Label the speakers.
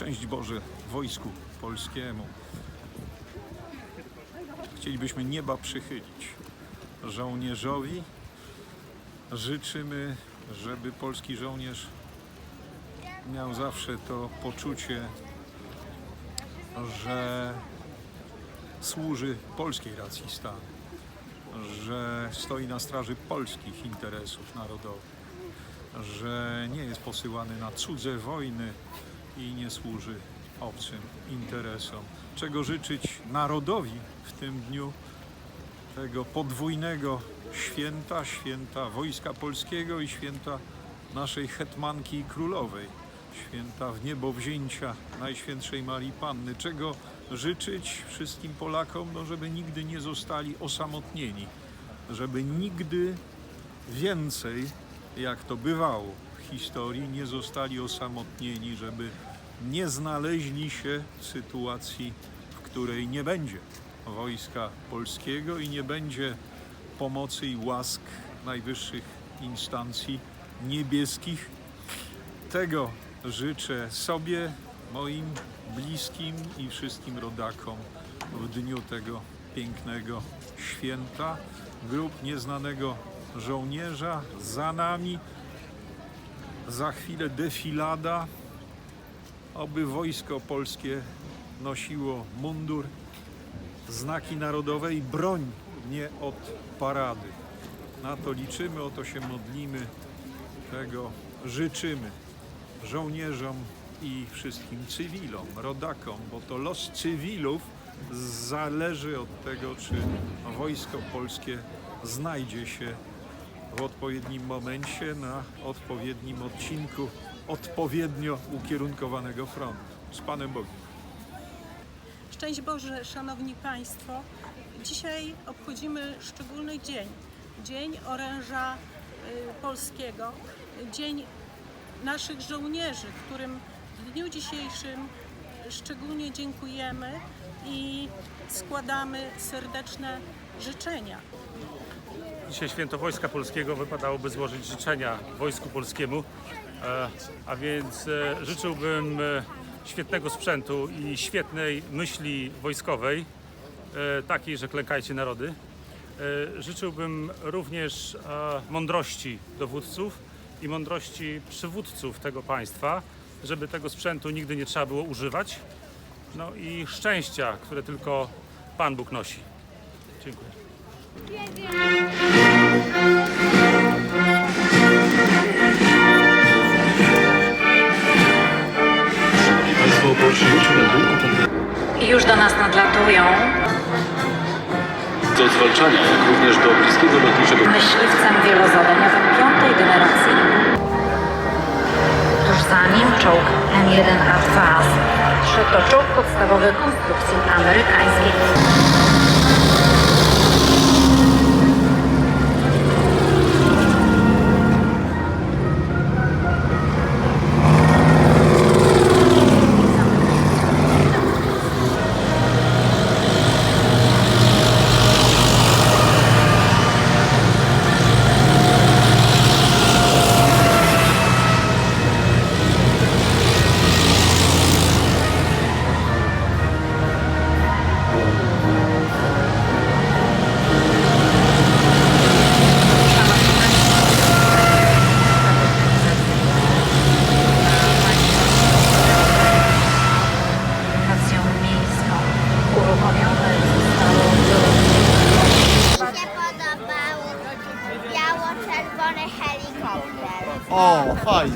Speaker 1: Szczęść Boże wojsku polskiemu. Chcielibyśmy nieba przychylić żołnierzowi. Życzymy, żeby polski żołnierz miał zawsze to poczucie, że służy polskiej racji stanu, że stoi na straży polskich interesów narodowych, że nie jest posyłany na cudze wojny i nie służy obcym interesom. Czego życzyć narodowi w tym dniu tego podwójnego święta, święta Wojska Polskiego i święta naszej hetmanki i królowej, święta w niebo wzięcia Najświętszej Marii Panny. Czego życzyć wszystkim Polakom, no żeby nigdy nie zostali osamotnieni, żeby nigdy więcej, jak to bywało w historii, nie zostali osamotnieni, żeby nie znaleźli się w sytuacji, w której nie będzie wojska polskiego i nie będzie pomocy i łask najwyższych instancji niebieskich. Tego życzę sobie, moim bliskim i wszystkim rodakom w dniu tego pięknego święta. Grób nieznanego żołnierza za nami. Za chwilę defilada, oby wojsko polskie nosiło mundur, znaki narodowe i broń nie od parady. Na to liczymy, o to się modlimy, tego życzymy żołnierzom i wszystkim cywilom, rodakom, bo to los cywilów zależy od tego, czy wojsko polskie znajdzie się w odpowiednim momencie na odpowiednim odcinku odpowiednio ukierunkowanego frontu. Z Panem Bogiem.
Speaker 2: Szczęść Boże, Szanowni Państwo. Dzisiaj obchodzimy szczególny dzień. Dzień oręża y, polskiego. Dzień naszych żołnierzy, którym w dniu dzisiejszym szczególnie dziękujemy i składamy serdeczne życzenia.
Speaker 3: Dzisiaj święto Wojska Polskiego wypadałoby złożyć życzenia Wojsku Polskiemu, e, a więc e, życzyłbym e, świetnego sprzętu i świetnej myśli wojskowej, takiej, że klękajcie narody. Życzyłbym również mądrości dowódców i mądrości przywódców tego państwa, żeby tego sprzętu nigdy nie trzeba było używać. No i szczęścia, które tylko Pan Bóg nosi. Dziękuję.
Speaker 4: Już do nas nadlatują
Speaker 5: do zwalczania, jak również do bliskiego lotniczego
Speaker 4: myśliwcem wielozadaniowym piątej generacji. Tuż za nim czołg M1 Advance. Szedł to czołg podstawowy konstrukcji amerykańskiej.
Speaker 6: 哦，
Speaker 7: 画已，